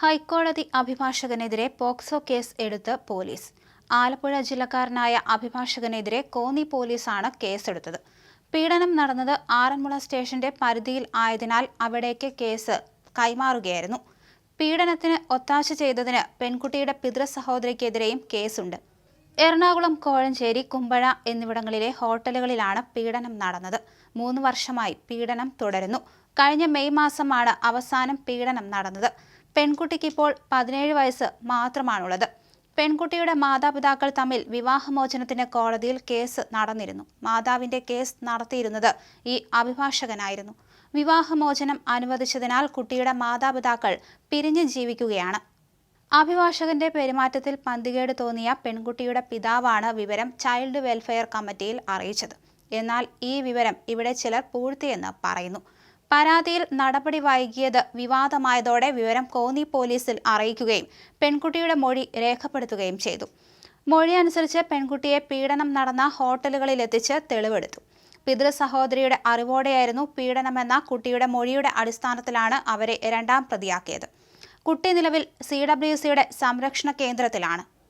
ഹൈക്കോടതി അഭിഭാഷകനെതിരെ POCSO case എടുത്ത് പോലീസ്. ആലപ്പുഴ ജില്ലക്കാരനായ അഭിഭാഷകനെതിരെ കോന്നി പോലീസാണ് കേസെടുത്തത്. പീഡനം നടന്നത് ആറന്മുള സ്റ്റേഷന്റെ പരിധിയിൽ ആയതിനാൽ അവിടേക്ക് കേസ് കൈമാറുകയായിരുന്നു. പീഡനത്തിന് ഒത്താശ ചെയ്തതിന് പെൺകുട്ടിയുടെ പിതൃ സഹോദരിക്കെതിരെയും കേസുണ്ട്. എറണാകുളം കോഴഞ്ചേരി കുമ്പഴ എന്നിവിടങ്ങളിലെ ഹോട്ടലുകളിലാണ് പീഡനം നടന്നത്. മൂന്ന് വർഷമായി പീഡനം തുടരുന്നു. കഴിഞ്ഞ മെയ് മാസമാണ് അവസാനം പീഡനം നടന്നത്. പെൺകുട്ടിക്ക് ഇപ്പോൾ പതിനേഴ് വയസ്സ് മാത്രമാണുള്ളത്. പെൺകുട്ടിയുടെ മാതാപിതാക്കൾ തമ്മിൽ വിവാഹമോചനത്തിന് കോടതിയിൽ കേസ് നടന്നിരുന്നു. മാതാവിന്റെ കേസ് നടത്തിയിരുന്നത് ഈ അഭിഭാഷകനായിരുന്നു. വിവാഹമോചനം അനുവദിച്ചതിനാൽ കുട്ടിയുടെ മാതാപിതാക്കൾ പിരിഞ്ഞു ജീവിക്കുകയാണ്. അഭിഭാഷകന്റെ പെരുമാറ്റത്തിൽ പന്തികേട് തോന്നിയ പെൺകുട്ടിയുടെ പിതാവാണ് വിവരം ചൈൽഡ് വെൽഫെയർ കമ്മിറ്റിയിൽ അറിയിച്ചത്. എന്നാൽ ഈ വിവരം ഇവിടെ ചിലർ പൂഴ്ത്തിയെന്ന് പറയുന്നു. പരാതിയിൽ നടപടി വൈകിയത് വിവാദമായതോടെ വിവരം കോന്നി പോലീസിൽ അറിയിക്കുകയും പെൺകുട്ടിയുടെ മൊഴി രേഖപ്പെടുത്തുകയും ചെയ്തു. മൊഴി അനുസരിച്ച് പെൺകുട്ടിയെ പീഡനം നടന്ന ഹോട്ടലുകളിൽ എത്തിച്ച് തെളിവെടുത്തു. പിതൃ സഹോദരിയുടെ അറിവോടെയായിരുന്നു പീഡനമെന്ന കുട്ടിയുടെ മൊഴിയുടെ അടിസ്ഥാനത്തിലാണ് അവരെ രണ്ടാം പ്രതിയാക്കിയത്. കുട്ടി നിലവിൽ സി ഡബ്ല്യു സിയുടെ സംരക്ഷണ കേന്ദ്രത്തിലാണ്.